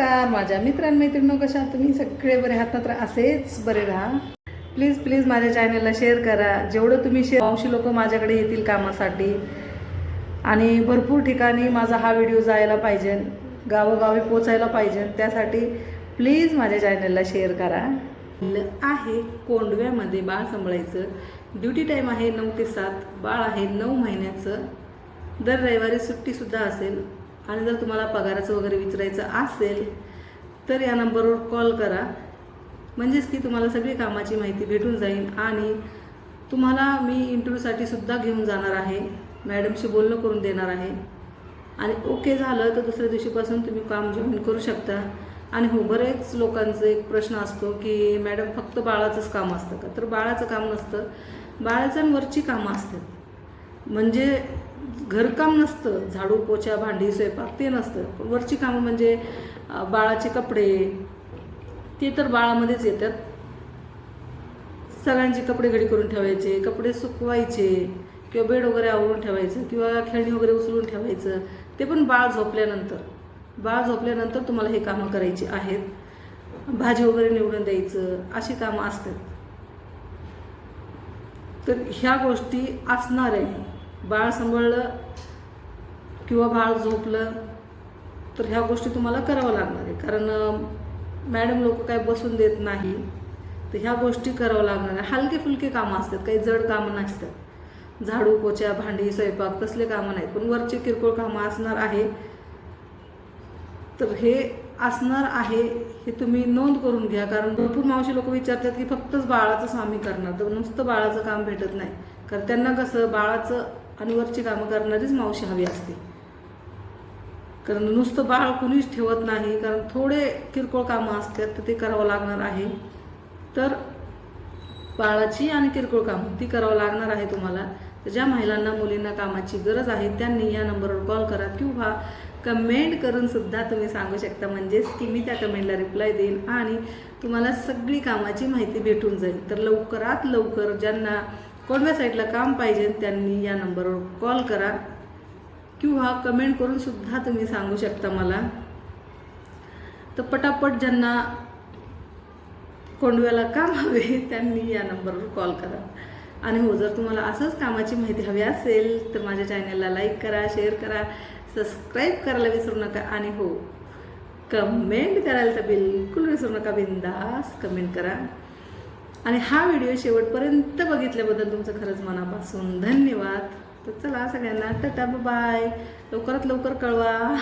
नमस्कार. माझ्या मित्रांमैत्रिणी कशा तुम्ही? सगळे बरे आहात ना? तर असेच बरे राहा. प्लीज प्लीज माझ्या चॅनलला शेअर करा. जेवढं तुम्ही शेअर अंशी लोक माझ्याकडे येतील कामासाठी. आणि भरपूर ठिकाणी माझा हा व्हिडिओ जायला पाहिजे. गावोगावी पोचायला पाहिजे. त्यासाठी प्लीज माझ्या चॅनलला शेअर करा. आहे कोंडव्यामध्ये बाळ सांभाळायचं. ड्युटी टाईम आहे नऊ ते सात. बाळ आहे नऊ महिन्याचं. दर रविवारी सुट्टीसुद्धा असेल. आणि जर तुम्हाला पगाराचं वगैरे विचारायचं असेल तर या नंबरवर कॉल करा. म्हणजेच की तुम्हाला सगळी कामाची माहिती भेटून जाईल आणि तुम्हाला मी इंटरव्ह्यूसाठी सुद्धा घेऊन जाणार आहे. मॅडमशी बोलणं करून देणार आहे. आणि ओके झालं तर दुसऱ्या दिवशीपासून तुम्ही काम जॉईन करू शकता. आणि हो बरेच लोकांचं एक प्रश्न असतो की मॅडम फक्त बाळाचंच काम असतं का? तर बाळाचं काम नसतं. बाळाचं वरची कामं असतात. म्हणजे घरकाम नसतं झाडू पोछा भांडी स्वयंपाक ते नसतं. पण वरची कामं म्हणजे बाळाचे कपडे ते तर बाळामध्येच येतात. सगळ्यांचे कपडे घडी करून ठेवायचे कपडे सुकवायचे किंवा बेड वगैरे आवरून ठेवायचं किंवा खेळणी वगैरे उचलून ठेवायचं ते पण बाळ झोपल्यानंतर. बाळ झोपल्यानंतर तुम्हाला हे कामं करायची आहेत. भाजी वगैरे निवडून द्यायचं अशी कामं असतात. तर ह्या गोष्टी असणार आहे बाळ सांभाळलं किंवा बाळ झोपलं तर ह्या गोष्टी तुम्हाला करावं लागणार आहे कारण मॅडम लोक काय बसून देत नाही तर ह्या गोष्टी करावं लागणार आहे हलके फुलके कामं असतात काही जड कामं नसतात. झाडू पोच्या भांडी स्वयंपाक तसले कामं नाहीत. पण वरचे किरकोळ कामं असणार आहे. तर हे असणार आहे हे तुम्ही नोंद करून घ्या. कारण भरपूर मावशी लोक विचारतात की फक्तच बाळाचंच आम्ही करणार तर नुसतं बाळाचं काम भेटत नाही. कारण त्यांना कसं बाळाचं आणि वरची कामं करणारीच मावशी हवी असते. कारण नुसतं बाळ कुणीच ठेवत नाही कारण थोडे किरकोळ कामं असतात तर ते करावं लागणार आहे. तर बाळाची आणि किरकोळ कामं ती करावं लागणार आहे तुम्हाला. तर ज्या महिलांना मुलींना कामाची गरज आहे त्यांनी या नंबरवर कॉल करा किंवा कमेंट करून सुद्धा तुम्ही सांगू शकता. म्हणजेच की मी त्या कमेंटला रिप्लाय देईन आणि तुम्हाला सगळी कामाची माहिती भेटून जाईल. तर लवकरात लवकर ज्यांना कोणत्या साईडला काम पाहिजे त्यांनी या नंबरवर कॉल करा किंवा कमेंट करून सुद्धा तुम्ही सांगू शकता मला. तर पटापट ज्यांना कोंडव्याला काम हवे त्यांनी या नंबरवर कॉल करा. आणि हो जर तुम्हाला असंच कामाची माहिती हवी असेल तर माझ्या चॅनलला लाईक करा शेअर करा सबस्क्राईब करायला विसरू नका आणि हो कमेंट करायला तर बिलकुल विसरू नका बिंदास कमेंट करा. आणि हा व्हिडिओ शेवटपर्यंत बघितल्याबद्दल तुमचं खरंच मनापासून धन्यवाद. तर चला सगळ्यांना टाटा बाय लवकरात लवकर कळवा.